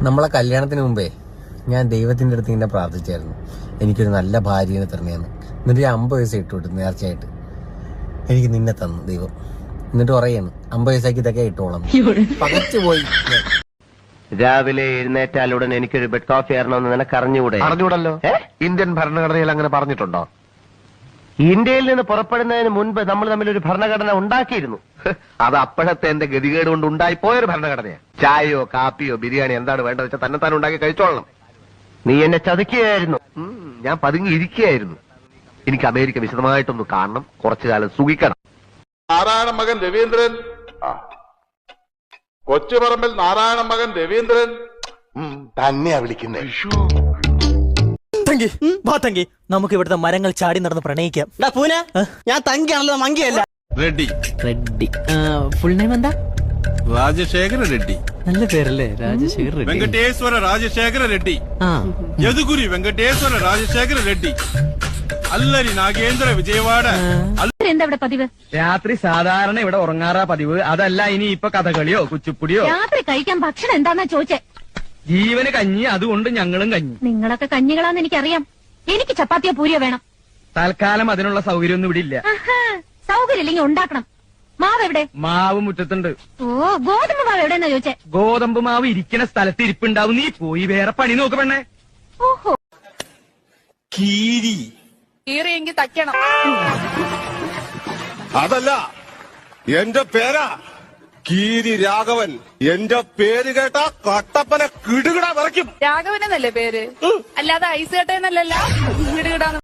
നമ്മളെ കല്യാണത്തിന് മുമ്പേ ഞാൻ ദൈവത്തിന്റെ അടുത്ത് ഇങ്ങനെ പ്രാർത്ഥിച്ചായിരുന്നു. എനിക്കൊരു നല്ല ഭാര്യനെ തരണേന്ന്. എന്നിട്ട് ഞാൻ അമ്പത് വയസ്സ് ഇട്ടു വിട്ടു നേർച്ചയായിട്ട്. എനിക്ക് നിന്നെ തന്നു ദൈവം. എന്നിട്ട് പറയാണ് അമ്പത് വയസ്സാക്കി ഇതൊക്കെ ഇട്ടോളാം. പകച്ചുപോയി. രാവിലെ എഴുന്നേറ്റാലുടൻ എനിക്കൊരു ബെഡ് കോഫി ആയിരുന്നു നിനക്ക് അറിഞ്ഞുകൂടെ അറിഞ്ഞൂടല്ലോ. ഏ? ഇന്ത്യൻ ഭരണഘടനയിൽ അങ്ങനെ പറഞ്ഞിട്ടുണ്ടോ? ഇന്ത്യയിൽ നിന്ന് പുറപ്പെടുന്നതിന് മുൻപ് നമ്മൾ തമ്മിൽ ഒരു ഭരണഘടന ഉണ്ടാക്കിയിരുന്നു. അത് അപ്പോഴത്തെ എന്റെ ഗതികേട് കൊണ്ട് ഉണ്ടായിപ്പോയൊരു ഭരണഘടനയാണ് ചായയോ കാപ്പിയോ ബിരിയാണി എന്താണ് വേണ്ടത് വെച്ചാൽ തന്നെ താൻ ഉണ്ടാക്കി കഴിച്ചോളണം. നീ എന്നെ ചതുക്കുകയായിരുന്നു. ഞാൻ പതുങ്ങി ഇരിക്കുകയായിരുന്നു. എനിക്ക് അമേരിക്ക വിശദമായിട്ടൊന്ന് കാണണം. കുറച്ചു കാലം സുഖിക്കണം. നാരായണ മകൻ രവീന്ദ്രൻ. കൊച്ചുപറമ്പിൽ നാരായണ മകൻ രവീന്ദ്രൻ. തന്നെയാ വിളിക്കുന്നേ. തങ്കി വാ തങ്കി നമുക്ക് ഇവിടുത്തെ മരങ്ങൾ ചാടി നടന്ന് പ്രണയിക്കാം. പൂന ഞാൻ തങ്കിയാണല്ലോ മങ്കിയല്ല? റെഡ്ഡി. റെഡ്ഡി. ഫുൾ നെയിം എന്താ? രാജശേഖര റെഡ്ഡി. നല്ല പേരല്ലേ രാജശേഖര റെഡ്ഡി. വെങ്കടേശ്വര രാജശേഖര റെഡ്ഡി. യദുഗുരി വെങ്കടേശ്വര രാജശേഖര റെഡ്ഡി. അല്ലരി നാഗേന്ദ്ര വിജയവാഡ. രാത്രി സാധാരണ ഇവിടെ ഉറങ്ങാറാ പതിവ്. അതല്ല ഇനി ഇപ്പൊ കഥകളിയോ കുച്ചിപ്പുടിയോ? രാത്രി കഴിക്കാൻ ഭക്ഷണം എന്താന്നാ ചോദിച്ചേ? ജീവന് കഞ്ഞി അതുകൊണ്ട് ഞങ്ങളും കഞ്ഞി. നിങ്ങളൊക്കെ കഞ്ഞികളാന്ന് എനിക്കറിയാം. എനിക്ക് ചപ്പാത്തിയോ പൂരിയോ വേണം. തൽക്കാലം അതിനുള്ള സൗകര്യം ഒന്നും ഇവിടെ ഇല്ല. സൗകര്യം ഇല്ലെങ്കിൽ ഉണ്ടാക്കണം. മാവ് എവിടെ? മാവ് മുറ്റത്തുണ്ട്. ഓ ഗോതമ്പ് മാവ് എവിടെന്നാ ചോദിച്ചേ? ഗോതമ്പ് മാവ് ഇരിക്കുന്ന സ്ഥലത്ത് ഇരിപ്പുണ്ടാവും. നീ പോയി വേറെ പണി നോക്ക് പെണ്ണേ. ഓഹോ. കീരി. കീറിയെങ്കിൽ തയ്ക്കണം. അതല്ല എന്റെ പേരാ. കീരി രാഘവൻ. എന്റെ പേര് കേട്ട കട്ടപ്പന കിടുകിട വിറയ്ക്കും. രാഘവനെന്നല്ലേ പേര്? അല്ലാതെ ഐസ് കട്ടയെന്നല്ലല്ലോ കിടുകിടാന്ന്